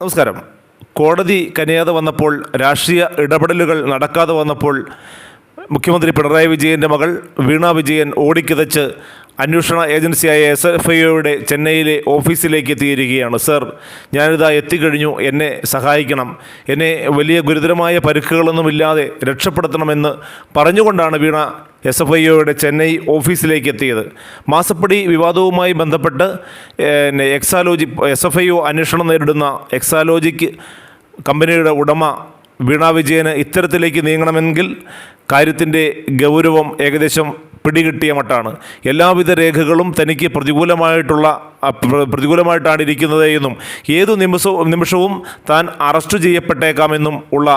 നമസ്കാരം. കോടതി കനിയാതെ വന്നപ്പോൾ രാഷ്ട്രീയ ഇടപെടലുകൾ നടക്കാതെ വന്നപ്പോൾ മുഖ്യമന്ത്രി പിണറായി വിജയന്റെ മകൾ വീണ വിജയൻ ഓടിക്കിതച്ച് അന്വേഷണ ഏജൻസിയായ എസ് എഫ് ഐയുടെ ചെന്നൈയിലെ ഓഫീസിലേക്ക് എത്തിയിരിക്കുകയാണ്. സർ ഞാനിതാ എത്തിക്കഴിഞ്ഞു. എന്നെ സഹായിക്കണം. എന്നെ വലിയ ഗുരുതരമായ പരുക്കുകളൊന്നുമില്ലാതെ രക്ഷപ്പെടുത്തണമെന്ന് പറഞ്ഞുകൊണ്ടാണ് വീണ എസ് എഫ് ഐയുടെ ചെന്നൈ ഓഫീസിലേക്ക് എത്തിയത്. മാസപ്പടി വിവാദവുമായി ബന്ധപ്പെട്ട് എക്സാലോജി എസ് എഫ് ഐ അന്വേഷണം നേരിടുന്ന എക്സാലോജിക്ക് കമ്പനിയുടെ ഉടമ വീണ വിജയന് ഇത്തരത്തിലേക്ക് നീങ്ങണമെങ്കിൽ കാര്യത്തിന്റെ ഗൗരവം ഏകദേശം പിടികിട്ടിയ മട്ടാണ്. എല്ലാവിധ രേഖകളും തനിക്ക് പ്രതികൂലമായിട്ടുള്ള പ്രതികൂലമായിട്ടാണ് ഇരിക്കുന്നത് എന്നും ഏതു നിമിഷവും നിമിഷവും താൻ അറസ്റ്റ് ചെയ്യപ്പെട്ടേക്കാമെന്നും ഉള്ള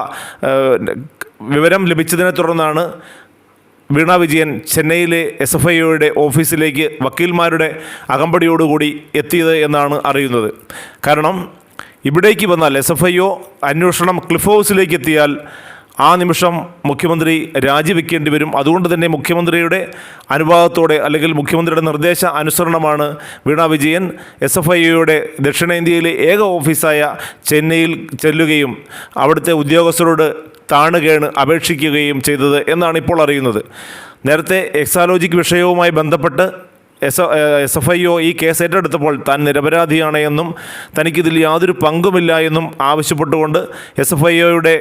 വിവരം ലഭിച്ചതിനെ തുടർന്നാണ് വീണ വിജയൻ ചെന്നൈയിലെ എസ് എഫ് ഐയുടെ ഓഫീസിലേക്ക് വക്കീൽമാരുടെ അകമ്പടിയോടുകൂടി എത്തിയത് എന്നാണ് അറിയുന്നത്. കാരണം ഇവിടേക്ക് വന്നാൽ എസ് എഫ് ഐ അന്വേഷണം ക്ലിഫ് ഹൗസിലേക്ക് എത്തിയാൽ ആ നിമിഷം മുഖ്യമന്ത്രി രാജിവെക്കേണ്ടി വരും. അതുകൊണ്ട് തന്നെ മുഖ്യമന്ത്രിയുടെ അനുവാദത്തോടെ അല്ലെങ്കിൽ മുഖ്യമന്ത്രിയുടെ നിർദ്ദേശ അനുസരണമാണ് Veena Vijayan S F I യുടെ ദക്ഷിണേന്ത്യയിലെ ഏക ഓഫീസായ ചെന്നൈയിൽ ചെല്ലുകയും അവിടുത്തെ ഉദ്യോഗസ്ഥരോട് താണുകേണ് അപേക്ഷിക്കുകയും ചെയ്തത് എന്നാണ് ഇപ്പോൾ അറിയുന്നത്. നേരത്തെ എക്സാലോജിക് വിഷയവുമായി ബന്ധപ്പെട്ട് S S F I O ഈ കേസ് ഏറ്റെടുത്തപ്പോൾ താൻ നിരപരാധിയാണ് എന്നും തനിക്കിതിൽ യാതൊരു പങ്കുമില്ല എന്നും ആവശ്യപ്പെട്ടുകൊണ്ട് എസ് എഫ് ഐ ഒയുടെ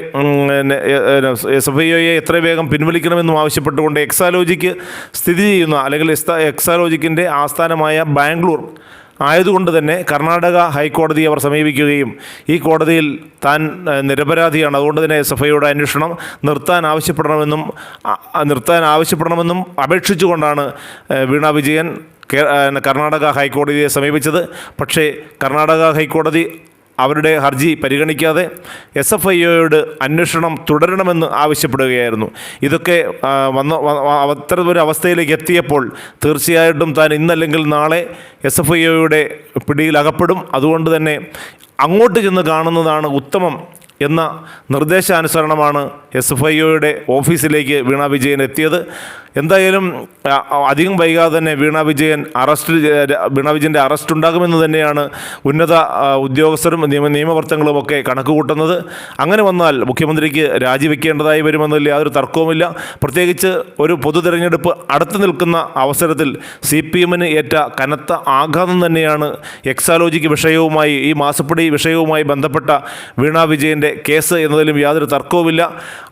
എസ് എഫ് ഐ ഒയെ എത്ര വേഗം പിൻവലിക്കണമെന്നും ആവശ്യപ്പെട്ടുകൊണ്ട് എക്സാലോജിക്ക് സ്ഥിതി ചെയ്യുന്ന അല്ലെങ്കിൽ എക്സാ- എക്സാലോജിക്കിന്റെ ആസ്ഥാനമായ ബാംഗ്ലൂർ ആയതുകൊണ്ട് തന്നെ കർണാടക ഹൈക്കോടതിയെ അവർ സമീപിക്കുകയും ഈ കോടതിയിൽ താൻ നിരപരാധിയാണ്. അതുകൊണ്ട് തന്നെ എസ് എഫ് ഐയുടെ അന്വേഷണം നിർത്താൻ ആവശ്യപ്പെടണമെന്നും നിർത്താൻ ആവശ്യപ്പെടണമെന്നും അപേക്ഷിച്ചുകൊണ്ടാണ് വീണ വിജയൻ കർണാടക ഹൈക്കോടതിയെ സമീപിച്ചത്. പക്ഷേ കർണാടക ഹൈക്കോടതി അവരുടെ ഹർജി പരിഗണിക്കാതെ എസ് എഫ് ഐ അന്വേഷണം തുടരണമെന്ന് ആവശ്യപ്പെടുകയായിരുന്നു. ഇതൊക്കെ വന്ന അത്തരമൊരു അവസ്ഥയിലേക്ക് എത്തിയപ്പോൾ തീർച്ചയായിട്ടും താൻ ഇന്നല്ലെങ്കിൽ നാളെ എസ് എഫ് ഐയോയുടെ പിടിയിലകപ്പെടും അതുകൊണ്ട് തന്നെ അങ്ങോട്ട് ചെന്ന് കാണുന്നതാണ് ഉത്തമം എന്ന നിർദ്ദേശാനുസരണമാണ് എസ് എഫ് ഐ ഒയുടെ ഓഫീസിലേക്ക് വീണ വിജയൻ എത്തിയത്. എന്തായാലും അധികം വൈകാതെ തന്നെ വീണ വിജയൻ അറസ്റ്റ് വീണ വിജയന്റെ അറസ്റ്റ് ഉണ്ടാകുമെന്ന് തന്നെയാണ് ഉന്നത ഉദ്യോഗസ്ഥരും നിയമ നിയമവർത്തങ്ങളും ഒക്കെ കണക്ക് കൂട്ടുന്നത് അങ്ങനെ വന്നാൽ മുഖ്യമന്ത്രിക്ക് രാജിവെക്കേണ്ടതായി വരുമെന്നതിൽ യാതൊരു തർക്കവുമില്ല. പ്രത്യേകിച്ച് ഒരു പൊതു തെരഞ്ഞെടുപ്പ് അടുത്ത് നിൽക്കുന്ന അവസരത്തിൽ സി പി എമ്മിന് ഏറ്റ കനത്ത ആഘാതം തന്നെയാണ് എക്സാലോജിക്ക് വിഷയവുമായി ഈ മാസപ്പടി വിഷയവുമായി ബന്ധപ്പെട്ട വീണ വിജയന്റെ കേസ് എന്നതിലും യാതൊരു തർക്കവുമില്ല.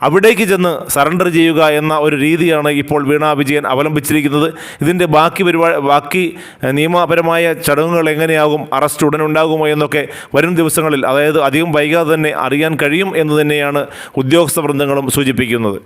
അവിടേക്ക് ചെന്ന് സറണ്ടർ ചെയ്യുക എന്ന ഒരു രീതിയാണ് ഇപ്പോൾ വീണ വിജയൻ അവലംബിച്ചിരിക്കുന്നത്. ഇതിന്റെ ബാക്കി പരിപാടി ബാക്കി നിയമപരമായ ചടങ്ങുകൾ എങ്ങനെയാകും അറസ്റ്റ് ഉടൻ ഉണ്ടാകുമോ എന്നൊക്കെ വരും ദിവസങ്ങളിൽ അതായത് അധികം വൈകാതെ തന്നെ അറിയാൻ കഴിയും എന്ന് തന്നെയാണ് ഉദ്യോഗസ്ഥ വൃന്ദങ്ങളും സൂചിപ്പിക്കുന്നത്.